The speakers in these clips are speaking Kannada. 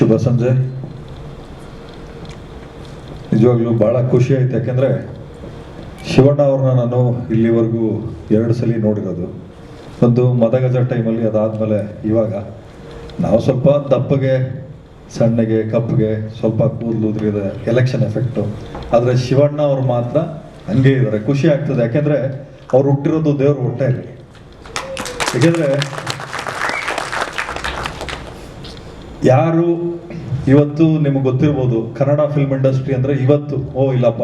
ಶುಭ ಸಂಜೆ. ನಿಜವಾಗ್ಲೂ ಭಾಳ ಖುಷಿ ಆಯ್ತು, ಯಾಕೆಂದರೆ ಶಿವಣ್ಣ ಅವ್ರನ್ನ ನಾನು ಇಲ್ಲಿವರೆಗೂ ಎರಡು ಸಲ ನೋಡಿರೋದು. ಒಂದು ಮದಗಜ ಟೈಮಲ್ಲಿ ಅದಾದಮೇಲೆ ಇವಾಗ ನಾವು ಸ್ವಲ್ಪ ದಪ್ಪಗೆ, ಸಣ್ಣಗೆ ಕಪ್ಪಗೆ ಸ್ವಲ್ಪ ಕೂದಲು ಉದುರಿದೆ ಎಲೆಕ್ಷನ್ ಎಫೆಕ್ಟು ಆದರೆ ಶಿವಣ್ಣ ಅವ್ರು ಮಾತ್ರ ಹಂಗೆ ಇದ್ದಾರೆ ಖುಷಿ ಆಗ್ತದೆ. ಯಾಕೆಂದರೆ ಅವ್ರು ಹುಟ್ಟಿರೋದು ದೇವ್ರ ಹೊಟ್ಟೆಯಲ್ಲಿ. ಯಾಕೆಂದರೆ ಯಾರು ಇವತ್ತು ನಿಮಗೆ ಗೊತ್ತಿರ್ಬೋದು, ಕನ್ನಡ ಫಿಲ್ಮ್ ಇಂಡಸ್ಟ್ರಿ ಅಂದರೆ ಇವತ್ತು, ಓ ಇಲ್ಲಪ್ಪ,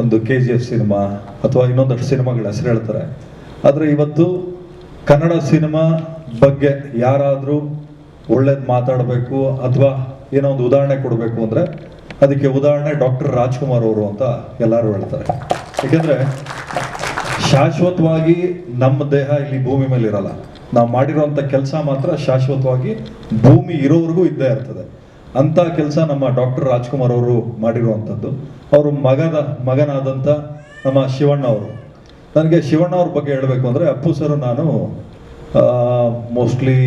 ಒಂದು ಕೆ ಜಿ ಎಫ್ ಸಿನಿಮಾ ಅಥವಾ ಇನ್ನೊಂದಷ್ಟು ಸಿನಿಮಾಗಳ ಹೆಸರು ಹೇಳ್ತಾರೆ. ಆದರೆ ಇವತ್ತು ಕನ್ನಡ ಸಿನಿಮಾ ಬಗ್ಗೆ ಯಾರಾದರೂ ಒಳ್ಳೇದು ಮಾತಾಡಬೇಕು ಅಥವಾ ಏನೋ ಒಂದು ಉದಾಹರಣೆ ಕೊಡಬೇಕು ಅಂದರೆ ಅದಕ್ಕೆ ಉದಾಹರಣೆ ಡಾಕ್ಟರ್ ರಾಜ್ಕುಮಾರ್ ಅವರು ಅಂತ ಎಲ್ಲರೂ ಹೇಳ್ತಾರೆ. ಏಕೆಂದರೆ ಶಾಶ್ವತವಾಗಿ ನಮ್ಮ ದೇಹ ಇಲ್ಲಿ ಭೂಮಿ ಮೇಲೆ ಇರಲ್ಲ ನಾವು ಮಾಡಿರುವಂಥ ಕೆಲಸ ಮಾತ್ರ ಶಾಶ್ವತವಾಗಿ ಭೂಮಿ ಇರೋವರೆಗೂ ಇದ್ದೇ ಇರ್ತದೆ. ಅಂಥ ಕೆಲಸ ನಮ್ಮ ಡಾಕ್ಟರ್ ರಾಜ್ಕುಮಾರ್ ಅವರು ಮಾಡಿರುವಂಥದ್ದು ಅವರು ಮಗದ ಮಗನಾದಂಥ ನಮ್ಮ ಶಿವಣ್ಣ ಅವರು. ನನಗೆ ಶಿವಣ್ಣ ಅವ್ರ ಬಗ್ಗೆ ಹೇಳಬೇಕು ಅಂದರೆ ಅಪ್ಪು ಸರ್ ನಾನು ಮೋಸ್ಟ್ಲಿ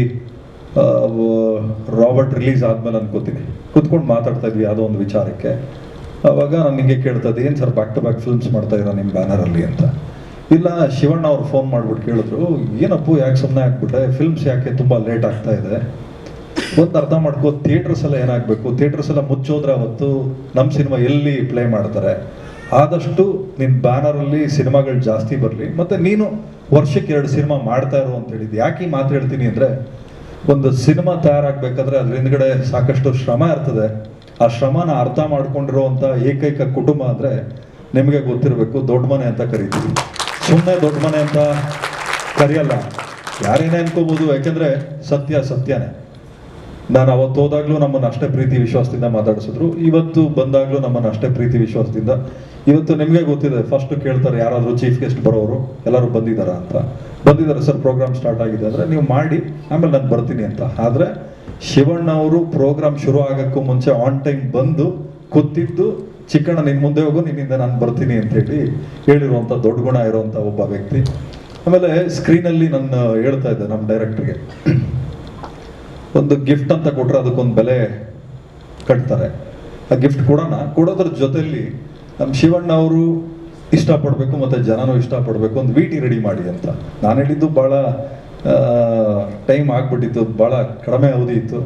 ರಾಬರ್ಟ್ ರಿಲೀಸ್ ಆದಮೇಲೆ ಅನ್ಕೋತೀನಿ. ಕುತ್ಕೊಂಡು ಮಾತಾಡ್ತಾ ಇದ್ವಿ ಯಾವುದೋ ಒಂದು ವಿಚಾರಕ್ಕೆ. ಅವಾಗ ನಾನು ನಿಮಗೆ ಕೇಳ್ತಾ sir back to back films ಮಾಡ್ತಾ ಇರೋ ನಿಮ್ಮ ಬ್ಯಾನರಲ್ಲಿ ಅಂತ. ಇಲ್ಲ, ಶಿವಣ್ಣ ಅವ್ರು ಫೋನ್ ಮಾಡ್ಬಿಟ್ಟು ಕೇಳಿದ್ರು, ಏನಪ್ಪು, ಯಾಕೆ ಸುಮ್ಮನೆ ಆಗ್ಬಿಟ್ಟೆ? ಫಿಲ್ಮ್ಸ್ ಯಾಕೆ ತುಂಬ ಲೇಟ್ ಆಗ್ತಾ ಇದೆ? ಒಂದು ಅರ್ಥ ಮಾಡ್ಕೋ ಥಿಯೇಟರ್ಸ್ ಎಲ್ಲ ಏನಾಗಬೇಕು? ಥಿಯೇಟರ್ಸ್ ಎಲ್ಲ ಮುಚ್ಚೋದ್ರೆ ಅವತ್ತು ನಮ್ಮ ಸಿನಿಮಾ ಎಲ್ಲಿ ಪ್ಲೇ ಮಾಡ್ತಾರೆ? ಆದಷ್ಟು ನಿನ್ನ ಬ್ಯಾನರಲ್ಲಿ ಸಿನಿಮಾಗಳು ಜಾಸ್ತಿ ಬರಲಿ. ಮತ್ತು ನೀನು ವರ್ಷಕ್ಕೆ ಎರಡು ಸಿನಿಮಾ ಮಾಡ್ತಾ ಇರೋ ಅಂತ ಹೇಳಿದ್ದು. ಯಾಕೆ ಮಾತು ಹೇಳ್ತೀನಿ ಅಂದರೆ, ಒಂದು ಸಿನಿಮಾ ತಯಾರಾಗಬೇಕಾದ್ರೆ ಅದ್ರ ಹಿಂದ್ಗಡೆ ಸಾಕಷ್ಟು ಶ್ರಮ ಇರ್ತದೆ. ಆ ಶ್ರಮನ ಅರ್ಥ ಮಾಡ್ಕೊಂಡಿರುವಂಥ ಏಕೈಕ ಕುಟುಂಬ ಅಂದರೆ ನಿಮಗೆ ಗೊತ್ತಿರಬೇಕು, ದೊಡ್ಡ ಮನೆ ಅಂತ ಕರಿತೀವಿ. ಸುಮ್ಮನೆ ದೊಡ್ಡ ಮನೆ ಅಂತ ಕರೆಯಲ್ಲ. ಯಾರೇನೇ ಅನ್ಕೋಬೋದು, ಯಾಕೆಂದರೆ ಸತ್ಯ ಸತ್ಯನೇ. ನಾನು ಅವತ್ತು ಹೋದಾಗ್ಲೂ ನಮ್ಮನ್ನು ಅಷ್ಟೇ ಪ್ರೀತಿ ವಿಶ್ವಾಸದಿಂದ ಮಾತಾಡಿಸಿದ್ರು. ಇವತ್ತು ಬಂದಾಗ್ಲೂ ನಮ್ಮನ್ನು ಅಷ್ಟೇ ಪ್ರೀತಿ ವಿಶ್ವಾಸದಿಂದ. ಇವತ್ತು ನಿಮಗೆ ಗೊತ್ತಿದೆ ಫಸ್ಟ್ ಕೇಳ್ತಾರೆ ಯಾರಾದರೂ ಚೀಫ್ ಗೆಸ್ಟ್ ಬರೋರು, ಎಲ್ಲರೂ ಬಂದಿದ್ದಾರಾ ಅಂತ. ಬಂದಿದ್ದಾರೆ ಸರ್ ಪ್ರೋಗ್ರಾಮ್ ಸ್ಟಾರ್ಟ್ ಆಗಿದೆ. ಅಂದರೆ, ನೀವು ಮಾಡಿ, ಆಮೇಲೆ ನಾನು ಬರ್ತೀನಿ ಅಂತ. ಆದರೆ ಶಿವಣ್ಣ ಅವರು ಪ್ರೋಗ್ರಾಮ್ ಶುರು ಆಗೋಕ್ಕೂ ಮುಂಚೆ ಆನ್ ಟೈಮ್ ಬಂದು, ಕೂತಿದ್ದು ಚಿಕ್ಕಣ್ಣ ನಿನ್ನ ಮುಂದೆ ಹೋಗು, ನಿನ್ನಿಂದ ನಾನು ಬರ್ತೀನಿ ಅಂತ ಹೇಳಿ ಹೇಳಿರುವಂಥ ದೊಡ್ಡ ಗುಣ ಇರುವಂಥ ಒಬ್ಬ ವ್ಯಕ್ತಿ. ಆಮೇಲೆ ಸ್ಕ್ರೀನಲ್ಲಿ ನನ್ನ ಹೇಳ್ತಾ ಇದ್ದೆ ನಮ್ಮ ಡೈರೆಕ್ಟ್ರಿಗೆ ಒಂದು ಗಿಫ್ಟ್ ಅಂತ ಕೊಟ್ರೆ ಅದಕ್ಕೊಂದು ಬೆಲೆ ಕಟ್ತಾರೆ. ಆ ಗಿಫ್ಟ್ ಕೊಡೋಣ, ಕೊಡೋದ್ರ ಜೊತೆಯಲ್ಲಿ ನಮ್ಮ ಶಿವಣ್ಣ ಅವರು ಇಷ್ಟಪಡಬೇಕು, ಮತ್ತು ಜನನೂ ಇಷ್ಟಪಡಬೇಕು, ಒಂದು ವೀಟಿ ರೆಡಿ ಮಾಡಿ ಅಂತ. ನಾನು ಹೇಳಿದ್ದು ಭಾಳ ಟೈಮ್ ಆಗ್ಬಿಟ್ಟಿತ್ತು ಭಾಳ ಕಡಿಮೆ ಅವಧಿ ಇತ್ತು.